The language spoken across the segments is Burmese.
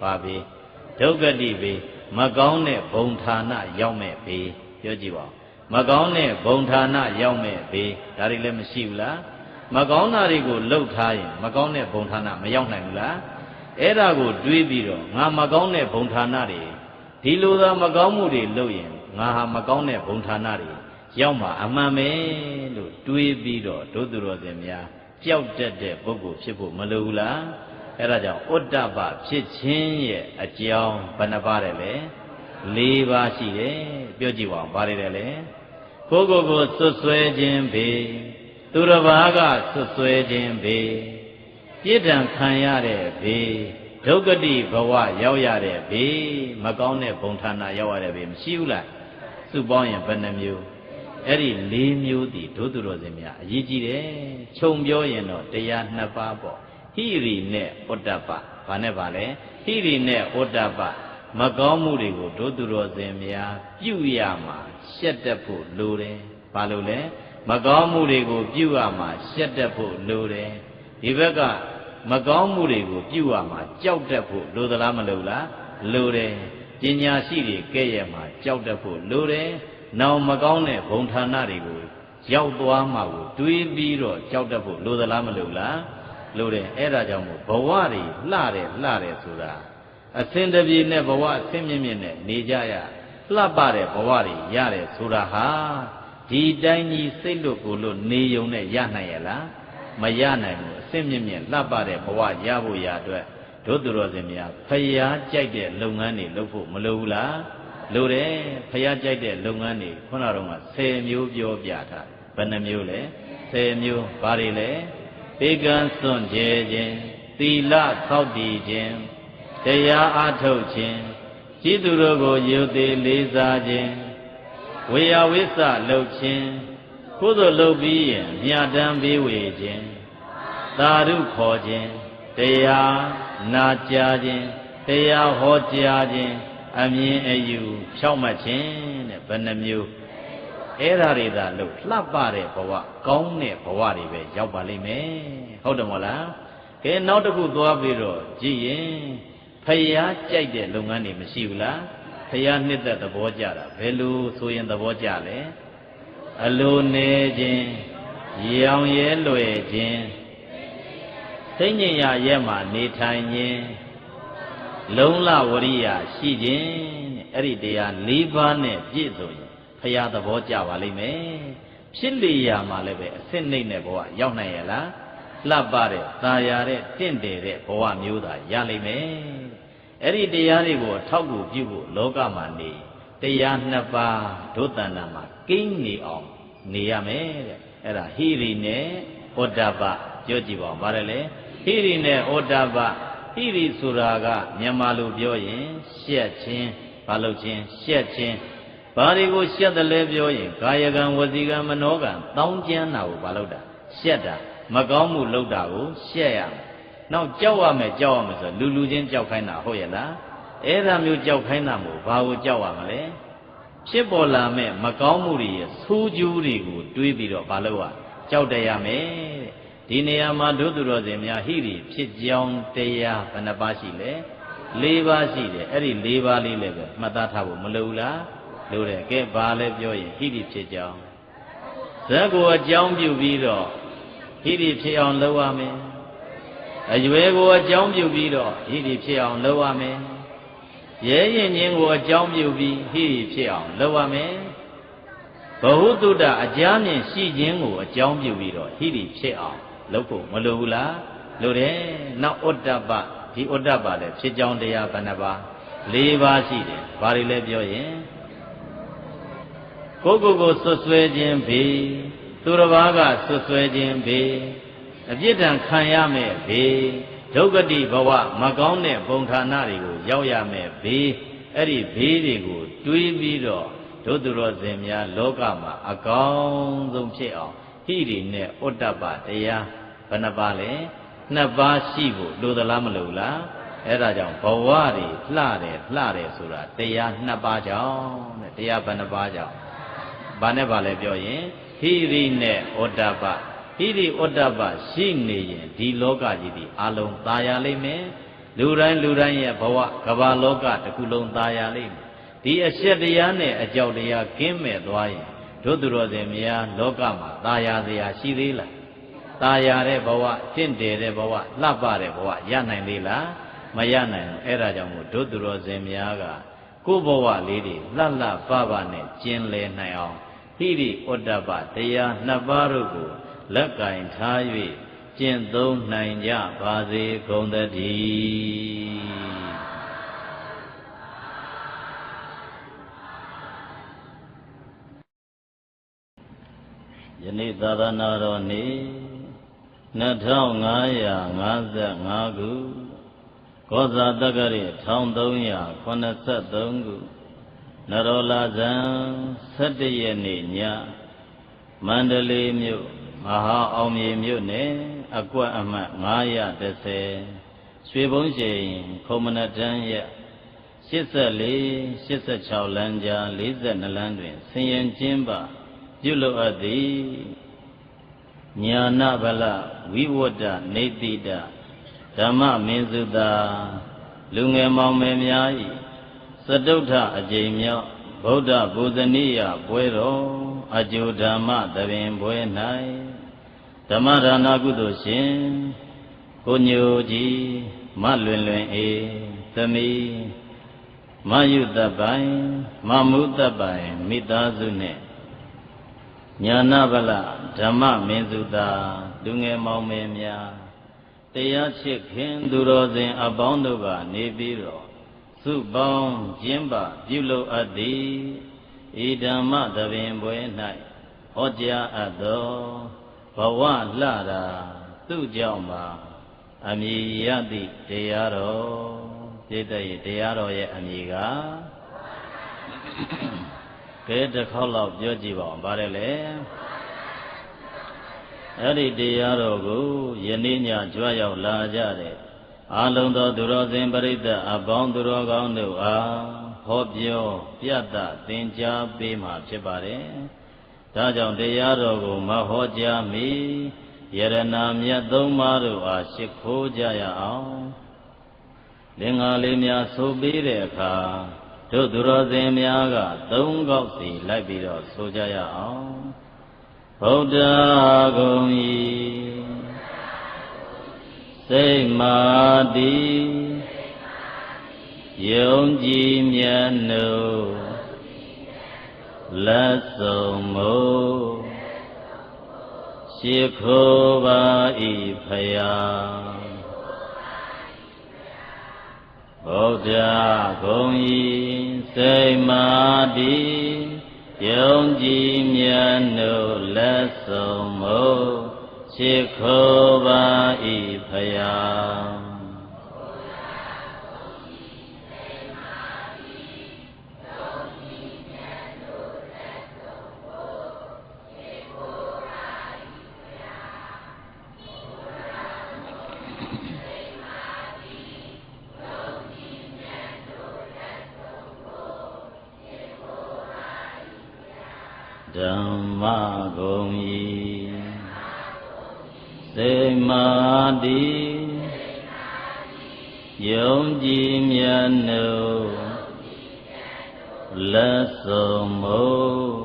ဘာဘေးဒုက္ခတိဘေးမကောင်းတဲ့ဘုံဌာနရောက်မဲ့ဘေးပြောကြည့်ပါဦးမကောင်းတဲ့ဘုံဌာနရောက်မဲ့ဘေးဒါတွေလည်းမရှိဘူးလားမကောင်းတာတွေကိုလှုပ်ထားရင်မကောင်းတဲ့ဘုံဌာနမရောက်နိုင်ဘူးလားအဲ့ဒါကိုတွေးပြီးတော့ငါမကောင်းတဲ့ဘုံဌာနတွေဒီလိုသာမကောင်းမှုတွေလုပ်ရင်ငါဟာမကောင်းတဲ့ဘုံဌာနတွေရောက်မှာအမှန်ပဲလို့တွေးပြီးတော့ဒုသူတော်စင်များကြောက်တတ်တဲ့ပုဂ္ဂိုလ်ဖြစ်ဖို့မလိုဘူးလား အဲ့ဒါကြောင့်ဥတ္တပဖြစ်ခြင်းရဲ့အကြောင်းဘယ်နှပါးတယ်လဲ၄ပါးရှိတယ်ပြောကြည့်ပါဦးဘာတွေလဲလဲကိုကိုကိုဆွဆွဲခြင်းဘေးသူတစ်ပါးကဆွဆွဲခြင်းဘေးပြစ်ဒဏ်ခံရတဲ့ဘေးဒုက္ကတိဘဝရောက်ရတဲ့ဘေးမကောင်းတဲ့ဘုံဌာနရောက်ရတဲ့ဘေးမရှိဘူးလားစုပေါင်းရင်ဘယ်နှမျိုးအဲ့ဒီ၄မျိုးတည်ဒုသူတော်စင်များအရေးကြီးတယ်ခြုံပြောရင်တော့တရားနှစ်ပါးပေါ့ ဟိရိနဲ့ဩတ္တပဘာနဲ့ပါလဲဟိရိနဲ့ဩတ္တပမကောင်းမှုတွေကိုဒုသူတော်စင်များပြုရမှာရှက်တတ်ဖို့လိုတယ်ဘာလို့လဲမကောင်းမှုတွေကိုပြုရမှာရှက်တတ်ဖို့လိုတယ်ဒီဘက်ကမကောင်းမှုတွေကိုပြုရမှာကြောက်တတ်ဖို့လိုသလားမလိုလားလိုတယ်ပညာရှိတွေကဲ့ရဲ့မှာကြောက်တတ်ဖို့လိုတယ်နောင်မကောင်းတဲ့ဘုံဌာနတွေကိုရောက်သွားမှာကိုတွေးပြီးတော့ကြောက်တတ်ဖို့လိုသလားမလိုလား လိုတယ်အဲ့ဒါကြောင့်မို့ဘဝတွေလှတယ်လှတယ်ဆိုတာအစင်တပြေနဲ့ဘဝအစင်မြင့်မြင့်နဲ့နေကြရလှပတဲ့ဘဝတွေရတယ်ဆိုတာဟာဒီတိုင်းကြီးစိတ်လွတ်ကိုလွတ်နေုံနဲ့ရနိုင်ရလားမရနိုင်ဘူးအစင်မြင့်မြင့်လှပတဲ့ဘဝရဖို့ရအတွက်တို့သူတော်စင်များဖျားကြိုက်တဲ့လုပ်ငန်းတွေလုပ်ဖို့မလိုဘူးလားလိုတယ်ဖျားကြိုက်တဲ့လုပ်ငန်းတွေခုနကတော့က10မျိုးပြောပြထားဘယ်နှမျိုးလဲ10မျိုးဘာတွေလဲ ပေကံစွန့်ကြဲခြင်းသီလသောက်တည်ခြင်းတရားအားထုတ်ခြင်းจิตသူတို့ကိုယုတ်သေးလေးစားခြင်းဝေယဝိသလှုပ်ခြင်းကုသိုလ်လုပ်ပြီးရင်မြတ်တမ်းပေးဝေခြင်းသာဓုခေါ်ခြင်းတရားနာကြားခြင်းတရားဟောကြားခြင်းအမြင်အယူဖြောက်မှတ်ခြင်းတဲ့ဘယ်နှမျိုး အဲ့ဓာတွေသာလို့လှပတဲ့ဘဝကောင်းတဲ့ဘဝတွေပဲရောက်ပါလိမ့်မယ်ဟုတ်တယ်မဟုတ်လားကဲနောက်တစ်ခုသွားပြီးတော့ကြည့်ရင်ဖျားကြိုက်တဲ့လုပ်ငန်းတွေမရှိဘူးလားဖျားနှစ်သက်သဘောကြတာဘယ်လိုဆိုရင်သဘောကြလဲအလိုနေခြင်းရောင်ရဲလွယ်ခြင်းသိဉ္ဇင်ရရဲ့မှာနေထိုင်ခြင်းလုံလဝရိယရှိခြင်းတဲ့အဲ့ဒီတရား၄ပါးနဲ့ပြည့်စုံရင် ဖရာသဘောကြပါလိမ့်မယ်ဖြစ်လေရာမှာလည်းပဲအစစ်နှိမ့်တဲ့ဘဝရောက်နိုင်ရလားလှပတဲ့သာယာတဲ့တင့်တယ်တဲ့ဘဝမျိုးသာရလိမ့်မယ်အဲ့ဒီတရားတွေကိုအထောက်ကူပြုဖို့လောကမှာနေတရားနှစ်ပါးဒုတဏ္ဍာမှာကိန်းနေအောင်နေရမယ်တဲ့အဲ့ဒါဟိရိနဲ့ဩတ္တပပြောကြည့်ပါဦးဗါတယ်လေဟိရိနဲ့ဩတ္တပဟိရိဆိုတာကမြန်မာလိုပြောရင်ရှက်ခြင်းဘာလို့ခြင်းရှက်ခြင်း ဘာတွေကိုရှက်တယ်လဲပြောရင်ကာယကံဝစီကံမနောကံတောင်းကျမ်းတာကိုဘာလို့တာရှက်တာမကောင်းမှုလုပ်တာကိုရှက်ရမယ်နောက်ကြောက်ရမယ်ကြောက်ရမယ်ဆိုလူလူချင်းကြောက်ခိုင်းတာဟုတ်ရဲ့လားအဲ့ဒါမျိုးကြောက်ခိုင်းတာမို့ဘာကိုကြောက်ရမလဲဖြစ်ပေါ်လာမဲ့မကောင်းမှုတွေရဲ့ဆိုးကျိုးတွေကိုတွေးပြီးတော့ဘာလို့ ਆ ကြောက်တရမယ်တဲ့ဒီနေရာမှာဒုသူတော်စင်များဟိရိဖြစ်ကြောင်းတရားဘယ်နှပါးရှိလဲ၄ပါးရှိတယ်အဲ့ဒီ၄ပါးလေးလည်းပဲမှတ်သားထားဖို့မလိုဘူးလား လိုတယ်ကဲဘာလဲပြောရင်ဟိရိဖြစ်ကြောင်းဇက်ကိုအကြောင်းပြုပြီးတော့ဟိရိဖြစ်အောင်လုပ်ရမယ်အရွယ်ကိုအကြောင်းပြုပြီးတော့ဟိရိဖြစ်အောင်လုပ်ရမယ်ရဲရင်ချင်းကိုအကြောင်းပြုပြီးဟိရိဖြစ်အောင်လုပ်ရမယ်ဘဟုတုတ္တအကြမ်းမြင်ရှိခြင်းကိုအကြောင်းပြုပြီးတော့ဟိရိဖြစ်အောင်လုပ်ဖို့မလိုဘူးလားလိုတယ်နောက်ဥတ္တပဒီဥတ္တပလည်းဖြစ်ကြောင်းတရားဘယ်နှပါ၄ပါးရှိတယ်ဘာတွေလဲပြောရင် ကိုကိုကိုဆွဆွဲခြင်းဘေးသူတစ်ပါးကဆွဆွဲခြင်းဘေးအပြစ်ဒဏ်ခံရမဲ့ဘေးဒုက္ကတိဘဝမကောင်းတဲ့ပုံဌာနတွေကိုရောက်ရမဲ့ဘေးအဲ့ဒီဘေးတွေကိုတွေးပြီးတော့ဒုသူတော်စင်များလောကမှာအကောင်းဆုံးဖြစ်အောင်ဟိရိနဲ့ဥတ္တပတရားဘယ်နှပါလဲနှစ်ပါးရှိဖို့လိုသလားမလိုလားအဲ့ဒါကြောင့်ဘဝတွေလှတယ်လှတယ်ဆိုတာတရားနှစ်ပါးကြောင့်တဲ့တရားဘယ်နှပါးကြောင့် ဘာနဲ့ပါလဲပြောရင်ဟိရိနဲ့ဩတ္တပဟိရိဩတ္တပရှိနေရင်ဒီလောကကြီးဒီအလုံးตายရလိမ့်မယ် လူတိုင်းလူတိုင်းရဲ့ဘဝကမ္ဘာလောကတစ်ခုလုံးตายရလိမ့်မယ်ဒီအရှက်တရားနဲ့အကြောက်တရားကင်းမဲ့သွားရင်တို့သူတော်စင်များလောကမှာตายရစရာရှိသေးလားตายရတဲ့ဘဝတင့်တယ်တဲ့ဘဝလှပတဲ့ဘဝရနိုင်သေးလားမရနိုင်ဘူးအဲ့ဒါကြောင့်မို့တို့သူတော်စင်များကကိုယ်ဘဝလေးတွေလှလှပပနဲ့ကျင်လည်နိုင်အောင် ဟိရိဩတ္တပတရားနှစ်ပါးတို့ကိုလက်ကင်ထား၍ကျင့်သုံးနိုင်ကြပါစေကုန်သတည်းယနေ့သာသနာတော်နေ့2555ခုကောဇာတက္ကရာ1383ခု နရောလာဇန်17ရက်နေ့ညမန္တလေးမြို့မဟာအောင်မြေမြို့နယ်အကွက်အမှတ်930ရွှေဘုံရှိန်ခုံမနတန်းရက်84 86လမ်းကြား42လမ်းတွင်ဆင်ရင်ကျင်းပပြုလုပ်အပ်သည်ညာနာဗလဝိဝတ္တနေတိတဓမ္မမင်းစုသာလူငယ်မောင်မယ်များ၏ စတုထအကြိမ်မြောက်ဗုဒ္ဓဘုဇနိယပွဲတော်အကျိုဓမ္မသဘင်ပွဲ၌ဓမ္မဒါနာကုသိုလ်ရှင်ကိုညိုကြီးမလွင်လွင်အေးသမီးမယုတပိုင်မမုတပိုင်မိသားစုနှင့်ညာနာဗလဓမ္မမင်းစုသာလူငယ်မောင်မယ်များတရားချစ်ခင်သူတော်စင်အပေါင်းတို့ကနေပြီးတော့ စုပေါင်းကျင်းပပြုလုပ်အပ်သည်ဤဓမ္မသဘင်ပွဲ၌ဟောကြားအပ်သောဘဝလှတာသူ့ကြောင့်ပါအမည်ရသည့်တရားတော်ပြည့်တဲ့တရားတော်ရဲ့အမည်ကကဲတစ်ခေါက်လောက်ပြောကြည့်ပါဦးပါတယ်လေအဲ့ဒီတရားတော်ကိုယနေ့ညကြွရောက်လာကြတဲ့ အာလုံသောသူတော်စင်ပရိသတ်အပေါင်းသူတော်ကောင်းတို့အားဟောပြောပြတ်တသင်ကြားပေးမှာဖြစ်ပါတယ်။ဒါကြောင့်တရားတော်ကိုမဟောကြားမီယရနာမြတ်သုံးပါးတို့အားရှ िख ိုးကြရအောင်။လင်္ကာလေးများဆိုပြီးတဲ့အခါတို့သူတော်စင်များကသုံးခေါက်စီလိုက်ပြီးတော့ဆိုကြရအောင်။ဗုဒ္ဓဂုံဤ စိတ်မာတိယုံကြည်မြတ်နုလက်ဆုံးမို့ရှိခိုးပါဤဖယာဗုဒ္ဓဂုံဤစိတ်မာတိယုံကြည်မြတ်နုလက်ဆုံးမို့ရှိခိုးပါဤ ဖယာဓမ္မဂုံဤ စေမာတိယုံကြည်မြတ်နုလက်ဆုံးမို့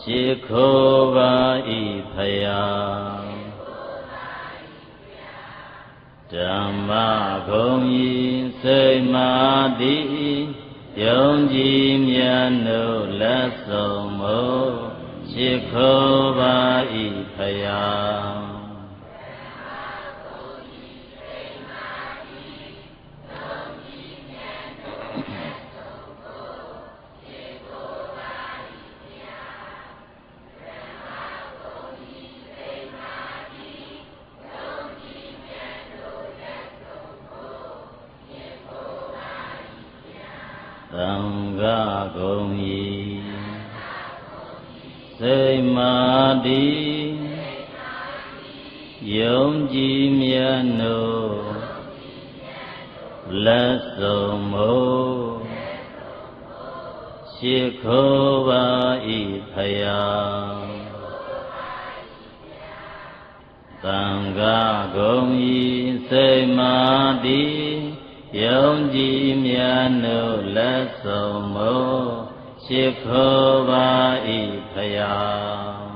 ရှိခိုးပါဤဖယာဓမ္မဂုံဤစေမာတိယုံကြည်မြတ်နုလက်ဆုံးမို့ ရှိခိုးပါဤဖယာ စိတ်မာတိယုံကြည်မြတ်နို့လက်ဆုံးမို့ရှိခိုးပါဤဖယာသံဃာဂုံဤစိတ်မာတိယုံကြည်မြတ်နုလက်ဆုံးမို့ ရှိခိုးပါ၏ဖယား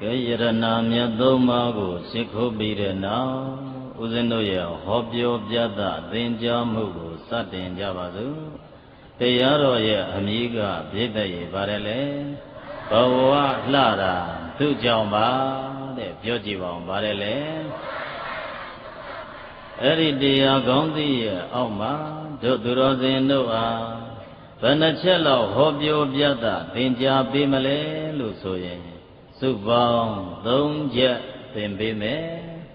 ကဲယရနာမြတ်သုံးပါးကိုရှ िख ုပြီးတဲ့နောက် ဦးဇင်းတို့ရဲ့ဟောပြောပြသသင်ကြားမှုကိုစတင်ကြပါစို့တရားတော်ရဲ့အမိကပြည့်တဲ့ရပါတယ်လေဘဝလှတာသူ့ကြောင့်ပါတဲ့ပြောကြည့်ပါဦးပါတယ်လေအဲ့ဒီတရားကောင်းသိရဲ့အောက်မှာတို့သူတော်စင်တို့အားဘယ်နှချက်လောက်ဟောပြောပြသသင်ကြားပေးမလဲလို့ဆိုရင်စုပေါင်း3ချက်သင်ပေးမယ်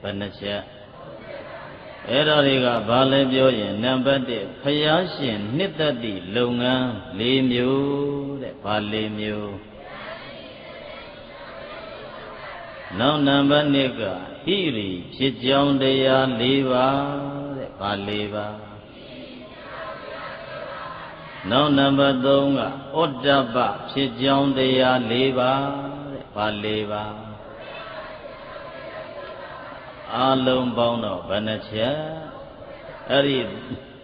ဘယ်နှချက် အဲ့တော်တွေကဘာလဲပြောရင်နံပါတ်1ဖယားရှင်နှစ်သက်သည့်လုပ်ငန်း၄မျိုးတဲ့ဘာ၄မျိုးနောက်နံပါတ်2ကဟိရိဖြစ်ကြောင်းတရား၄ပါးတဲ့ဘာ၄ပါးနောက်နံပါတ်3ကဩတ္တပဖြစ်ကြောင်းတရား၄ပါးဘာ၄ပါး အလုံးပေါင်းတော့ဘယ်နှချက်အဲ့ဒီ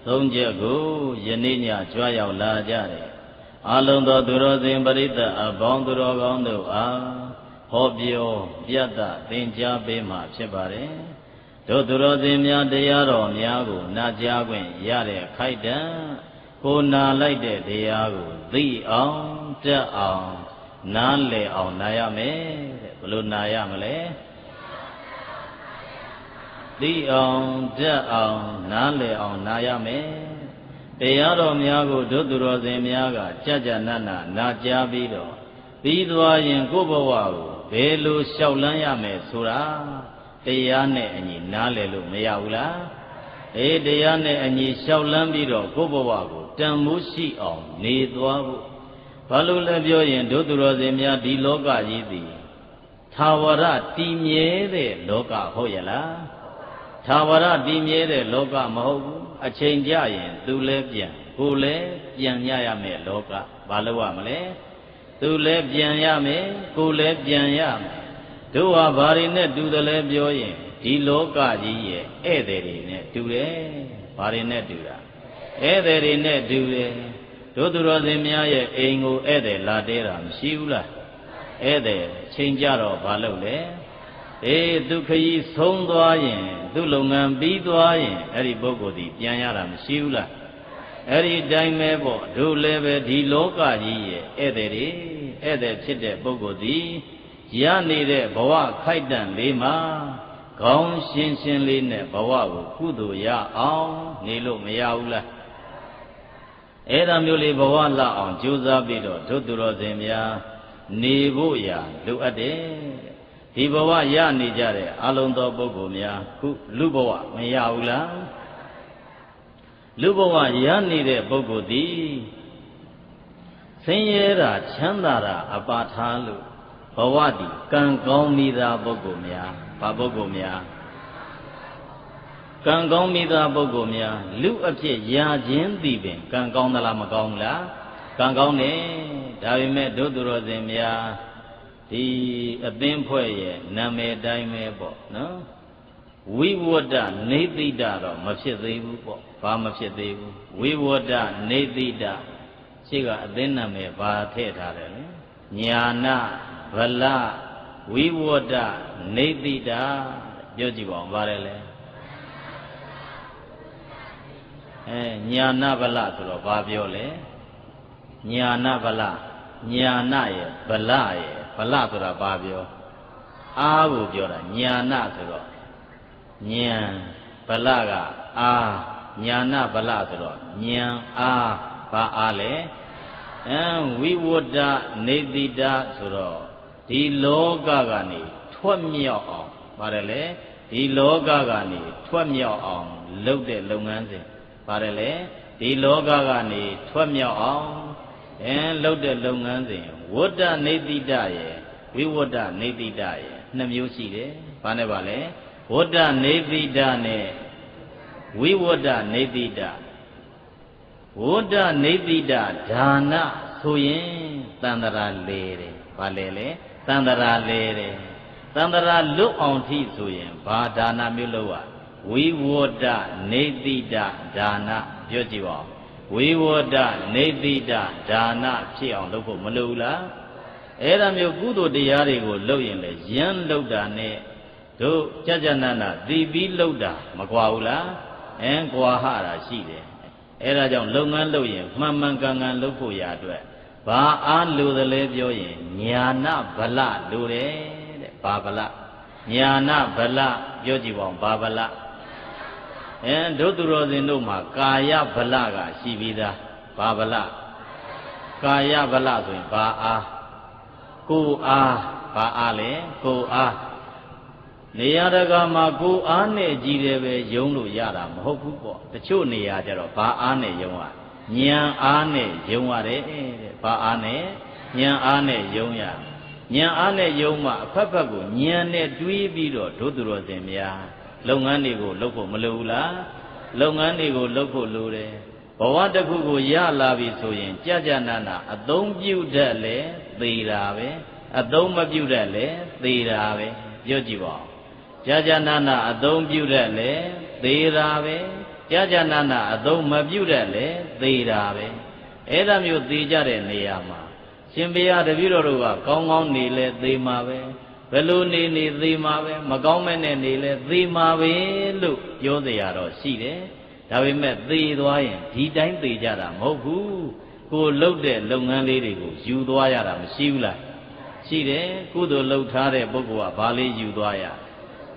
သုံးချက်ကိုယနေ့ညကြွားရောက်လာကြတယ်အလုံးသောသူတော်စင်ပရိသတ်အပေါင်းသူတော်ကောင်းတို့အားဟောပြောပြတ်တာသင်ကြားပေးမှာဖြစ်ပါတယ်တို့သူတော်စင်များတရားတော်များကိုနာကြားခွင့်ရတဲ့ခိုက်တံကိုနာလိုက်တဲ့တရားကိုသိအောင်တက်အောင်နားလည်အောင်နာရမယ်တဲ့ဘယ်လိုနာရမလဲ သိအောင်တတ်အောင်နားလည်အောင်နာရမယ်တရားတော်များကိုဒုသူတော်စင်များကကြကြနတ်နာနာကြားပြီးတော့ပြီးသွားရင်ကိုယ့်ဘဝကိုဘယ်လိုလျှောက်လန်းရမယ်ဆိုတာတရားနဲ့အညီနားလည်လို့မရဘူးလားအေးတရားနဲ့အညီလျှောက်လန်းပြီးတော့ကိုယ့်ဘဝကိုတန်မိုးရှိအောင်နေသွားဖို့ဘာလို့လဲပြောရင်ဒုသူတော်စင်များဒီလောကကြီးသည်သာဝရတည်မြဲတဲ့လောကဟုတ်ရဲ့လား သာဝရတည်မြဲတဲ့လောကမဟုတ်ဘူးအချိန်ကြရင်သူလည်းပြန်ကိုယ်လည်းပြန်ရရမယ်လောကဘာလို့ရမလဲသူလည်းပြန်ရမယ်ကိုယ်လည်းပြန်ရမယ်တို့ဟာဘာတွေနဲ့တူတယ်လဲပြောရင်ဒီလောကကြီးရဲ့ဧည့်သည်တွေနဲ့တူတယ်ဘာတွေနဲ့တူတာဧည့်သည်တွေနဲ့တူတယ်တို့သူတော်စင်များရဲ့အိမ်ကိုဧည့်သည်လာတဲတာမရှိဘူးလားဧည့်သည်ချိန်ကြတော့ဘာလုပ်လဲ အေးသူခရီးဆုံးသွားရင် သူ့လုပ်ငန်းပြီးသွားရင်အဲ့ဒီပုဂ္ဂိုလ်ဒီပြန်ရတာမရှိဘူးလားအဲ့ဒီတိုင်းပဲပေါ့တို့လည်းပဲဒီလောကကြီးရဲ့ဧည့်သည်တွေဧည့်သည်ဖြစ်တဲ့ပုဂ္ဂိုလ်ဒီရနေတဲ့ဘဝခိုက်တန့်လေးမှာခေါင်းရှင်းရှင်းလေးနဲ့ဘဝကိုကုသိုလ်ရအောင်နေလို့မရဘူးလားအဲ့ဒါမျိုးလေးဘဝလအောင်ကြိုးစားပြီးတော့ဒုသူတော်စင်များနေဖို့ရာလိုအပ်တယ် ဒီဘဝရနေကြတဲ့အလုံးသောပုဂ္ဂိုလ်များခုလူဘဝမရဘူးလားလူဘဝရနေတဲ့ပုဂ္ဂိုလ်သည်ဆင်းရဲတာချမ်းသာတာအပါထားလို့ဘဝတည်ကံကောင်းမိသားပုဂ္ဂိုလ်များဘာပုဂ္ဂိုလ်များကံကောင်းမိသားပုဂ္ဂိုလ်များလူအဖြစ်ရာခြင်းသည်ပင်ကံကောင်းသလားမကောင်းဘူးလားကံကောင်းတယ်ဒါပေမဲ့ဒုသူတော်စင်များ ဒီအသင်းဖွဲ့ရဲ့နာမည်တိုင်းပဲပေါ့နော်ဝိဝတ္တနေသိတတော့မဖြစ်သေးဘူးပေါ့ဘာမဖြစ်သေးဘူးဝိဝတ္တနေသိတရှိကအသင်းနာမည်ဘာထည့်ထားတယ်လဲညာနာဗလဝိဝတ္တနေသိတပြောကြည့်ပါဦးဗါတယ်လဲအဲညာနာဗလဆိုတော့ဘာပြောလဲညာနာဗလညာနာရဲ့ဗလရဲ့ ဗလဆိုတာဘာပြောအားကိုပြောတာညာနာဆိုတော့ဉာဏ်ဗလကအာညာနာဗလဆိုတော့ဉာဏ်အားဘာအားလဲအံဝိဝတ္တနေတိတဆိုတော့ဒီလောကကနေထွက်မြောက်အောင်ပါတယ်လေဒီလောကကနေထွက်မြောက်အောင်လုပ်တဲ့လုပ်ငန်းစဉ်ပါတယ်လေဒီလောကကနေထွက်မြောက်အောင် အဲလှုပ်တဲ့လုပ်ငန်းစဉ်ဝတ္တနေတိတရဲ့ဝိဝတ္တနေတိတရဲ့နှစ်မျိုးရှိတယ်။ဘာနဲ့ပါလဲဝတ္တနေတိတနဲ့ဝိဝတ္တနေတိတဝတ္တနေတိတဒါနဆိုရင်တန်တရာလေတယ်။ဘာလဲလဲတန်တရာလေတယ်။တန်တရာလွတ်အောင်ထိဆိုရင်ဘာဒါနမျိုးလုပ်ရဝိဝတ္တနေတိတဒါနပြောကြည့်ပါဦး ဝိဝဒနေတိတဒါနဖြစ်အောင်လုပ်ဖို့မလိုဘူးလားအဲ့ဒါမျိုးကုသိုလ်တရားတွေကိုလုပ်ရင်လေယံလုပ်တာနဲ့တို့ကြကြနန္ဒသိပြီးလုပ်တာမကွာဘူးလားအင်းကွာဟတာရှိတယ်အဲ့ဒါကြောင့်လုပ်ငန်းလုပ်ရင်မှန်မှန်ကန်ကန်လုပ်ဖို့ရအတွက်ဘာအားလိုသလဲပြောရင်ညာနာဗလလိုတယ်တဲ့ဘာဗလညာနာဗလပြောကြည့်ပါဦးဘာဗလ အဲဒုသူတော်စင်တို့မှာကာယဗလကရှိပြီးသားဘာဗလကာယဗလဆိုရင်ဘာအားကိုအားဘာအားလဲကိုအားနေရာတကာမှာကိုအားနဲ့ကြီးတယ်ပဲယုံလို့ရတာမဟုတ်ဘူးပေါ့တချို့နေရာကျတော့ဘာအားနဲ့ယုံရညံအားနဲ့ယုံရတယ်တဲ့ဘာအားနဲ့ညံအားနဲ့ယုံရညံအားနဲ့ယုံမှအဖက်ဖက်ကိုညံနဲ့တွေးပြီးတော့ဒုသူတော်စင်များ လုပ်ငန်းတွေကိုလုပ်ဖို့မလိုဘူးလားလုပ်ငန်းတွေကိုလုပ်ဖို့လိုတယ်ဘဝတစ်ခုကိုရလာပြီဆိုရင်ကြာကြာနာနာအသုံးပြုတတ်လဲသေတာပဲအသုံးမပြုတတ်လဲသေတာပဲပြောကြည့်ပါဦးကြာကြာနာနာအသုံးပြုတတ်လဲသေတာပဲကြာကြာနာနာအသုံးမပြုတတ်လဲသေတာပဲအဲ့ဒါမျိုးသေကြတဲ့နေရာမှာရှင်ဘုရားတပည့်တော်တို့ကကောင်းကောင်းနေလဲသေမှာပဲ ဘယ်လိုနေနေသေမှာပဲမကောင်းမဲ့နဲ့နေလဲသေမှာပဲလို့ပြောเสียတော့ရှိတယ်ဒါပေမဲ့သေသွားရင်ဒီတိုင်းသေကြတာမဟုတ်ဘူးကိုလှုပ်တဲ့လုပ်ငန်းလေးတွေကိုယူသွားရတာမရှိဘူးလားရှိတယ်ကုသိုလ်လှုပ်ထားတဲ့ပုဂ္ဂိုလ်ကဘာလေးယူသွားရ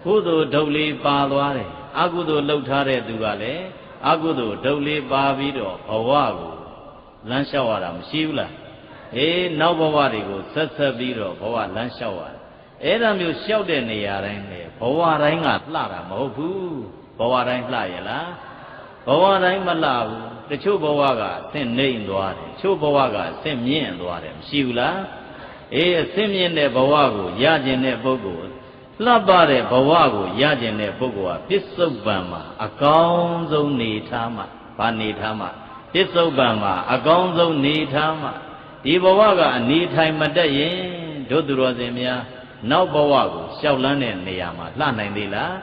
ကုသိုလ်ဒုတ်လေးပါသွားတယ်အကုသိုလ်လှုပ်ထားတဲ့သူကလည်းအကုသိုလ်ဒုတ်လေးပါပြီးတော့ဘဝကိုလမ်းလျှောက်ရတာမရှိဘူးလားအေးနောက်ဘဝတွေကိုဆက်ဆက်ပြီးတော့ဘဝလမ်းလျှောက်ရတယ် အဲ့ဒါမျိုးလျှောက်တဲ့နေရာတိုင်းလေဘဝတိုင်းကလှတာမဟုတ်ဘူးဘဝတိုင်းလှရဲ့လားဘဝတိုင်းမလှဘူးတချို့ဘဝကဆင့်နှိမ့်သွားတယ်တချို့ဘဝကဆင့်မြင့်သွားတယ်မရှိဘူးလားအေးဆင့်မြင့်တဲ့ဘဝကိုရကျင်တဲ့ပုဂ္ဂိုလ်လှပတဲ့ဘဝကိုရကျင်တဲ့ပုဂ္ဂိုလ်ဟာပစ္စုပန်မှာအကောင်းဆုံးနေထားမှဘာနေထားမှပစ္စုပန်မှာအကောင်းဆုံးနေထားမှဒီဘဝကအနေထိုင်မတတ်ရင်တို့သူတော်စင်များ နောက်ဘဝကိုရှောက်လန်းတဲ့နေရာမှာလှနိုင်သေးလား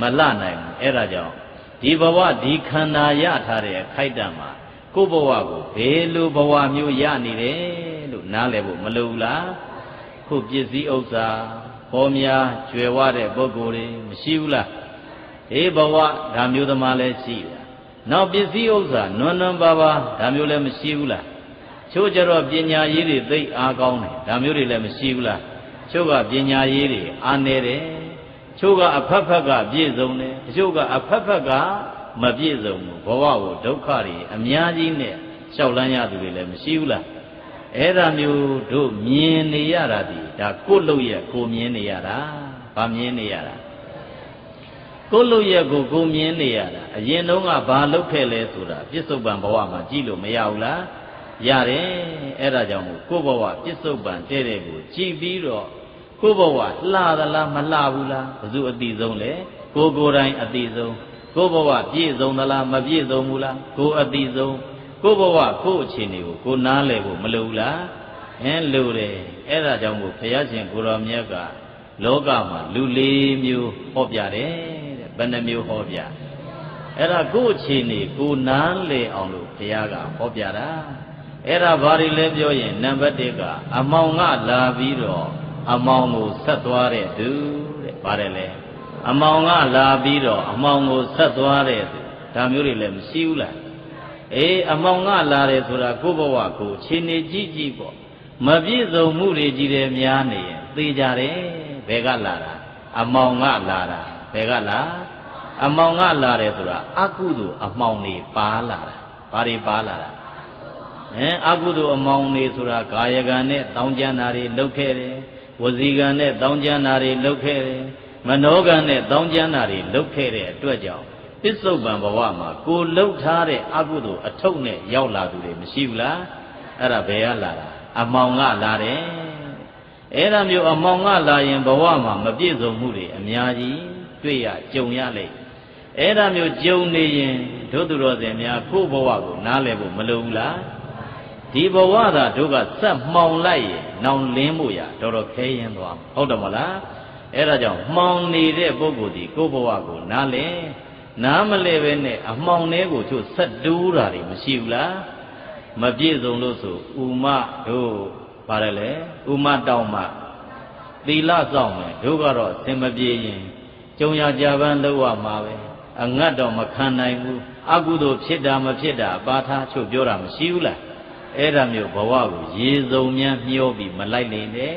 မလှနိုင်ဘူးအဲ့ဒါကြောင့်ဒီဘဝဒီခန္ဓာရထားတဲ့အခိုက်အတန့်မှာကိုယ့်ဘဝကိုဘယ်လိုဘဝမျိုးရနေတယ်လို့နားလည်ဖို့မလိုဘူးလားခုပစ္စည်းဥစ္စာပေါ်များကျွယ်ဝတဲ့ပုဂ္ဂိုလ်တွေမရှိဘူးလားအေးဘဝဒါမျိုးသမားလည်းရှိတယ်နောက်ပစ္စည်းဥစ္စာနွန်းနွန်းပါပါဒါမျိုးလည်းမရှိဘူးလားချို့ကြတော့ပညာရေးတွေသိအားကောင်းတယ်ဒါမျိုးတွေလည်းမရှိဘူးလား ချို့ကပညာရေးတွေအားနေတယ်ချို့ကအဖက်ဖက်ကပြည့်စုံတယ်တချို့ကအဖက်ဖက်ကမပြည့်စုံဘူးဘဝကိုဒုက္ခတွေအများကြီးနဲ့လျှောက်လန်းရသူတွေလည်းမရှိဘူးလားအဲ့ဒါမျိုးတို့မြင်နေရတာဒီဒါကိုယ့်လို့ရကိုမြင်နေရတာဗာမြင်နေရတာကိုယ့်လို့ရကိုကိုမြင်နေရတာအရင်တုန်းကဘာလုပ်ခဲ့လဲဆိုတာပြစ္ဆုတ်ပံဘဝမှာကြည့်လို့မရဘူးလား ရတယ်အဲ့ဒါကြောင့်မို့ကိုယ့်ဘဝပြစ္ဆုတ်ပံတဲ့တဲ့ကိုကြည်ပြီးတော့ကိုယ့်ဘဝလှသလားမလှဘူးလားဘယ်သူအတိဆုံးလဲကိုကိုယ်တိုင်အတိဆုံးကိုယ့်ဘဝပြည့်စုံသလားမပြည့်စုံဘူးလားကိုယ်အတိဆုံးကိုယ့်ဘဝကိုယ့်အခြေအနေကိုကိုနားလည်ဖို့မလိုဘူးလားအင်းလိုတယ်အဲ့ဒါကြောင့်မို့ဘုရားရှင်ကိုရောမြတ်ကလောကမှာလူလေးမျိုးဟောပြတယ်တဲ့ဘယ်နှမျိုးဟောပြအဲ့ဒါကိုယ့်အခြေအနေကိုနားလည်အောင်လို့ဘုရားကဟောပြတာ အဲ့ဒါဘာတွေလဲပြောရင်နံပါတ်1ကအမောင်ကလာပြီးတော့အမောင်ကိုဆက်သွားတဲ့သူတဲ့ပါတယ်လေအမောင်ကလာပြီးတော့အမောင်ကိုဆက်သွားတဲ့သူဒါမျိုးတွေလည်းမရှိဘူးလားအေးအမောင်ကလာတယ်ဆိုတာကိုယ့်ဘဝကိုခြေနေကြည့်ကြည့်ပေါ့မပြည့်စုံမှုတွေကြီးတယ်များနေရင်သိကြတယ်ဘယ်ကလာတာအမောင်ကလာတာဘယ်ကလာအမောင်ကလာတယ်ဆိုတာအကုသိုလ်အမောင်တွေပါလာတာဘာတွေပါလာတာ အဲအကုသိုလ်အမောင်တွေဆိုတာကာယကံနဲ့တောင်းကြမ်းတာတွေလုပ်ခဲ့တယ်ဝစီကံနဲ့တောင်းကြမ်းတာတွေလုပ်ခဲ့တယ်မနောကံနဲ့တောင်းကြမ်းတာတွေလုပ်ခဲ့တဲ့အတွက်ကြောင့်ပစ္စုပန်ဘဝမှာကိုလှုပ်ထားတဲ့အကုသိုလ်အထုပ်နဲ့ရောက်လာသူတွေမရှိဘူးလားအဲ့ဒါဘယ်ကလာတာအမောင်ကလာတယ်အဲ့ဒါမျိုးအမောင်ကလာရင်ဘဝမှာမပြည့်စုံမှုတွေအများကြီးတွေ့ရကြုံရလိမ့်အဲ့ဒါမျိုးကြုံနေရင်တို့သူတော်စင်များကိုယ့်ဘဝကိုနားလည်ဖို့မလိုဘူးလား ဒီဘဝသာတို့ကစက်မှောင်လိုက်ရင်နောင်လင်းဖို့ရတော်တော်ခဲရင်သွားဟုတ်တယ်မလားအဲ့ဒါကြောင့်မှောင်နေတဲ့ပုဂ္ဂိုလ်ဒီကိုယ့်ဘဝကိုနားလည်နားမလဲပဲနဲ့အမှောင်လေးကိုချို့ဆက်တူးတာတွေမရှိဘူးလားမပြည့်စုံလို့ဆိုဥမတို့ပါတယ်လေဥမတောင်းမှသီလစောင့်မယ်တို့ကတော့သင်မပြေရင်ကြုံရကြပန်းလောက်ရမှာပဲအငတ်တော့မခံနိုင်ဘူးအကုသိုလ်ဖြစ်တာမဖြစ်တာပါထားချုပ်ပြောတာမရှိဘူးလား အဲ့ဒါမျိုးဘဝကိုရေစုံများမျောပြီးမလိုက်နိုင်နဲ့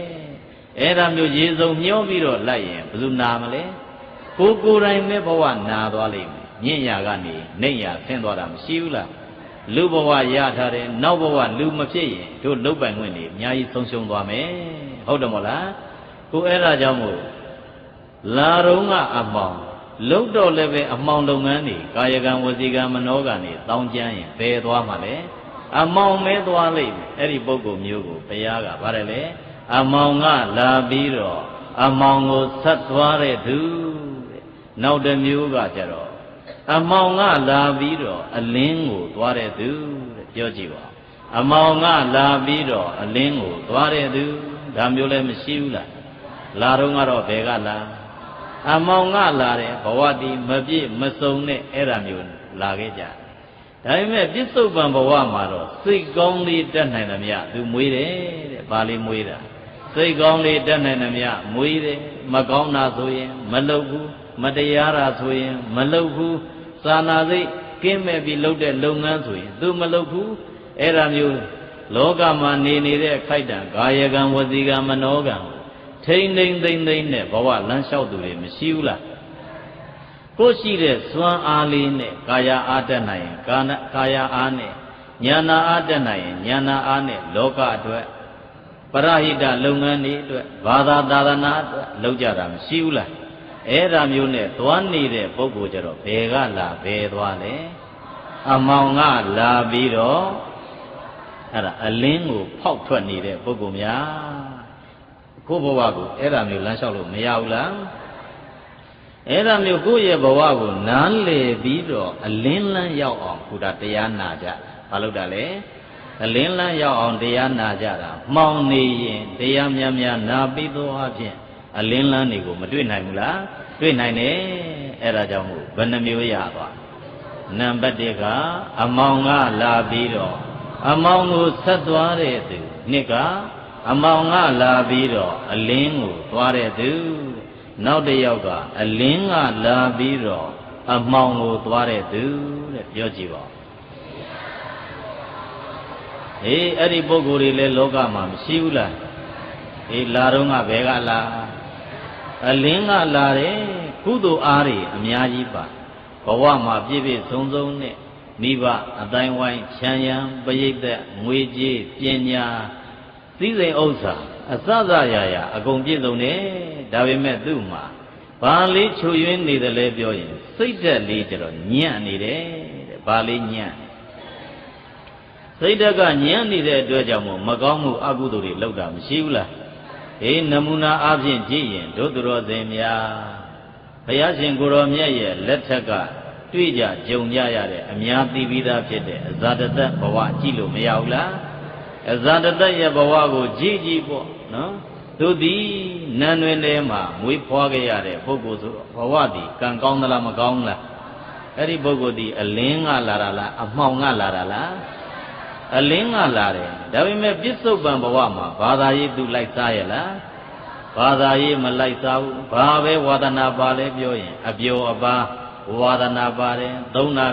အဲ့ဒါမျိုးရေစုံမျောပြီးတော့လိုက်ရင်ဘယ်သူနာမလဲကိုကိုယ်တိုင်ပဲဘဝနာသွားလိမ့်မယ်ညင်ညာကနေနှိမ့်ညာဆင်းသွားတာမရှိဘူးလားလူဘဝရထားတယ်နောက်ဘဝလူမဖြစ်ရင်တို့လုတ်ပိုင်ခွင့်တွေအများကြီးဆုံးရှုံးသွားမယ်ဟုတ်တယ်မို့လားကိုအဲ့ဒါကြောင့်မို့လာတော့ကအမောင်လုတ်တော့လည်းပဲအမောင်လုပ်ငန်းတွေကာယကံဝစီကံမနောကံတွေတောင်းကျမ်းရင်ဘယ်သွားမှာလဲ အမောင်မဲသွားလိမ့်မယ်အဲ့ဒီပုဂ္ဂိုလ်မျိုးကိုဘုရားကဗါတယ်လေအမောင်ကလာပြီးတော့အမောင်ကိုဆက်သွားတဲ့သူတဲ့နောက်တစ်မျိုးကကြတော့အမောင်ကလာပြီးတော့အလင်းကိုသွားတဲ့သူတဲ့ပြောကြည့်ပါအမောင်ကလာပြီးတော့အလင်းကိုသွားတဲ့သူဒါမျိုးလည်းမရှိဘူးလားလာတော့ကတော့ဘယ်ကလာအမောင်ကလာတယ်ဘဝတည်မပြည့်မစုံနဲ့အဲ့ဒါမျိုးလာခဲ့ကြ ဒါပေမဲ့ပြစ္ဆုတ်ပံဘဝမှာတော့စိတ်ကောင်းလေးတက်နိုင်တယ်မြတ်သူမွေးတယ်တဲ့ဘာလေးမွေးတာစိတ်ကောင်းလေးတက်နိုင်တယ်မြတ်မွေးတယ်မကောင်းတာဆိုရင် မလုပ်ဘူးမတရားတာဆိုရင် မလုပ်ဘူးသာနာစိတ်ကင်းမဲ့ပြီးလုပ်တဲ့လုပ်ငန်းဆိုရင် သူမလုပ်ဘူးအဲ့ဒါမျိုးလောကမှာနေနေတဲ့အခိုက်တံကာယကံဝစီကံမနောကံထိမ့်ထိမ့်သိမ့်သိမ့်နဲ့ဘဝလမ်းလျှောက်သူတွေမရှိဘူးလား ကိုရှိတဲ့စွမ်းအားလေးနဲ့ကာယအားတက်နိုင်ရင်ကာနကာယအားနဲ့ဉာဏအားတက်နိုင်ရင်ဉာဏအားနဲ့လောကအတွက်ပရဟိတလုပ်ငန်းတွေအတွက်ဘာသာသာသနာအတွက်လုပ်ကြတာမရှိဘူးလားအဲ့ဒါမျိုးနဲ့သွားနေတဲ့ပုဂ္ဂိုလ်ကြတော့ဘယ်ကလာဘယ်သွားလဲအမောင်ကလာပြီးတော့အဲ့ဒါအလင်းကိုဖောက်ထွက်နေတဲ့ပုဂ္ဂိုလ်များကိုယ့်ဘဝကိုအဲ့ဒါမျိုးလမ်းလျှောက်လို့မရဘူးလား အဲ့ဒါမျိုးကိုယ့်ရဲ့ဘဝကိုနားလေပြီးတော့အလင်းလန်းရောက်အောင်ဘုရားတရားနာကြဘာလို့တာလဲအလင်းလန်းရောက်အောင်တရားနာကြတာမှောင်နေရင်တရားများများနာပြီးသောအဖြစ်အလင်းလန်းတွေကိုမတွေ့နိုင်ဘူးလားတွေ့နိုင်တယ်အဲ့ဒါကြောင့်မို့ဘယ်နှမျိုးရသွားနံပါတ်1ကအမောင်ကလာပြီးတော့အမောင်ကိုဆက်သွားတဲ့သူနှစ်ကအမောင်ကလာပြီးတော့အလင်းကိုသွားတဲ့သူ နောက်တစ်ယောက်ကအလင်းကလာပြီးတော့အမောင်ကိုသွားတဲ့သူတဲ့ပြောကြည့်ပါအေးအဲ့ဒီပုဂ္ဂိုလ်တွေလည်းလောကမှာမရှိဘူးလားအေးလာတော့ကဘယ်ကလာအလင်းကလာတယ်ကုသိုလ်အားတွေအများကြီးပါဘဝမှာပြည့်ပြည့်စုံစုံနဲ့မိဘအတိုင်းဝိုင်းခြံရံပရိသတ်ငွေကြေးပညာစည်းစိမ်ဥစ္စာ အစစရာရာအကုန်ပြည့်စုံတယ်ဒါပေမဲ့သူ့မှာဘာလေးချွယွင်းနေတယ်လဲပြောရင်စိတ်သက်လေးကျတော့ညံ့နေတယ်တဲ့ဘာလေးညံ့စိတ်ဓာတ်ကညံ့နေတဲ့အတွက်ကြောင့်မို့မကောင်းမှုအကုသိုလ်တွေလောက်တာမရှိဘူးလားအေးနမူနာအားဖြင့်ကြည့်ရင်တို့သူတော်စင်များဘုရားရှင်ကိုရောမြတ်ရဲ့လက်ထက်ကတွေ့ကြကြုံကြရတဲ့အများသိပြီးသားဖြစ်တဲ့အဇာတတဘဝကြည့်လို့မရဘူးလားအဇာတတရဲ့ဘဝကိုကြည့်ကြည့်ပေါ့ နော်သူသည်နန်းတွင်ထဲမှာမွေးဖွားခဲ့ရတဲ့ပုဂ္ဂိုလ်ဆိုဘဝသည်ကံကောင်းသလားမကောင်းလားအဲ့ဒီပုဂ္ဂိုလ်သည်အလင်းကလာတာလားအမှောင်ကလာတာလားအလင်းကလာတယ်ဒါပေမဲ့ပြစ္ဆုတ်ပံဘဝမှာဘာသာရေးသူလိုက်စားရလားဘာသာရေးမလိုက်စားဘူးဘာပဲဝါဒနာပါလဲပြောရင် အပျော်အပါဝါဒနာပါတယ်သုံးနာ